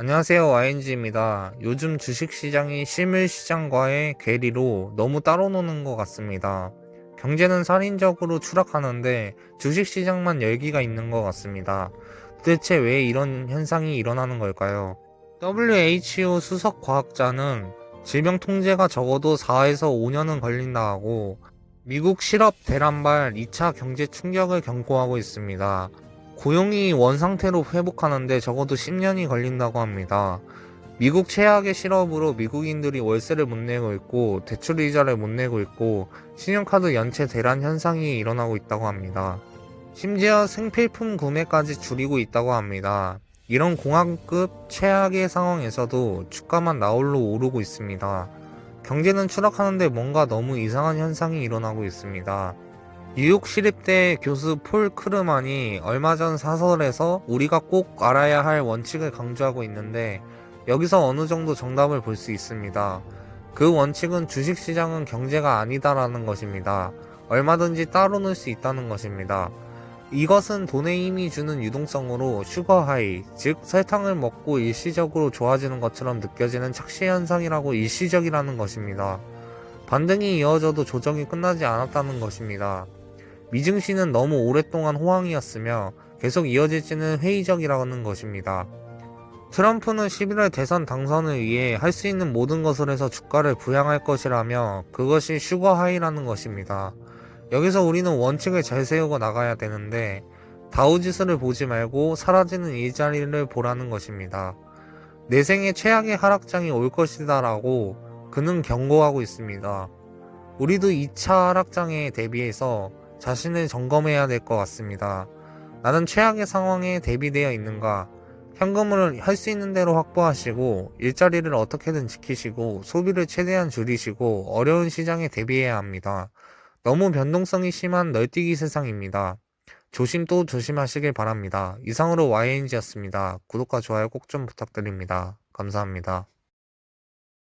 안녕하세요. YNG입니다. 요즘 주식시장이 실물시장과의 괴리로 너무 따로 노는 것 같습니다. 경제는 살인적으로 추락하는데 주식시장만 열기가 있는 것 같습니다. 도대체 왜 이런 현상이 일어나는 걸까요? WHO 수석 과학자는 질병 통제가 적어도 4에서 5년은 걸린다 하고 미국 실업 대란발 2차 경제 충격을 경고하고 있습니다. 고용이 원상태로 회복하는데 적어도 10년이 걸린다고 합니다. 미국 최악의 실업으로 미국인들이 월세를 못 내고 있고 대출 이자를 못 내고 있고 신용카드 연체 대란 현상이 일어나고 있다고 합니다. 심지어 생필품 구매까지 줄이고 있다고 합니다. 이런 공황급 최악의 상황에서도 주가만 나홀로 오르고 있습니다. 경제는 추락하는데 뭔가 너무 이상한 현상이 일어나고 있습니다. 뉴욕 시립대 교수 폴 크르만이 얼마 전 사설에서 우리가 꼭 알아야 할 원칙을 강조하고 있는데 여기서 어느 정도 정답을 볼 수 있습니다. 그 원칙은 주식시장은 경제가 아니다라는 것입니다. 얼마든지 따로 놀 수 있다는 것입니다. 이것은 돈의 힘이 주는 유동성으로 슈거하이, 즉 설탕을 먹고 일시적으로 좋아지는 것처럼 느껴지는 착시 현상이라고 일시적이라는 것입니다. 반등이 이어져도 조정이 끝나지 않았다는 것입니다. 미증시는 너무 오랫동안 호황이었으며 계속 이어질지는 회의적이라는 것입니다. 트럼프는 11월 대선 당선을 위해 할 수 있는 모든 것을 해서 주가를 부양할 것이라며 그것이 슈거하이라는 것입니다. 여기서 우리는 원칙을 잘 세우고 나가야 되는데 다우지수를 보지 말고 사라지는 일자리를 보라는 것입니다. 내 생에 최악의 하락장이 올 것이다 라고 그는 경고하고 있습니다. 우리도 2차 하락장에 대비해서 자신을 점검해야 될 것 같습니다. 나는 최악의 상황에 대비되어 있는가? 현금을 할 수 있는 대로 확보하시고 일자리를 어떻게든 지키시고 소비를 최대한 줄이시고 어려운 시장에 대비해야 합니다. 너무 변동성이 심한 널뛰기 세상입니다. 조심 또 조심하시길 바랍니다. 이상으로 YNG였습니다. 구독과 좋아요 꼭 좀 부탁드립니다. 감사합니다.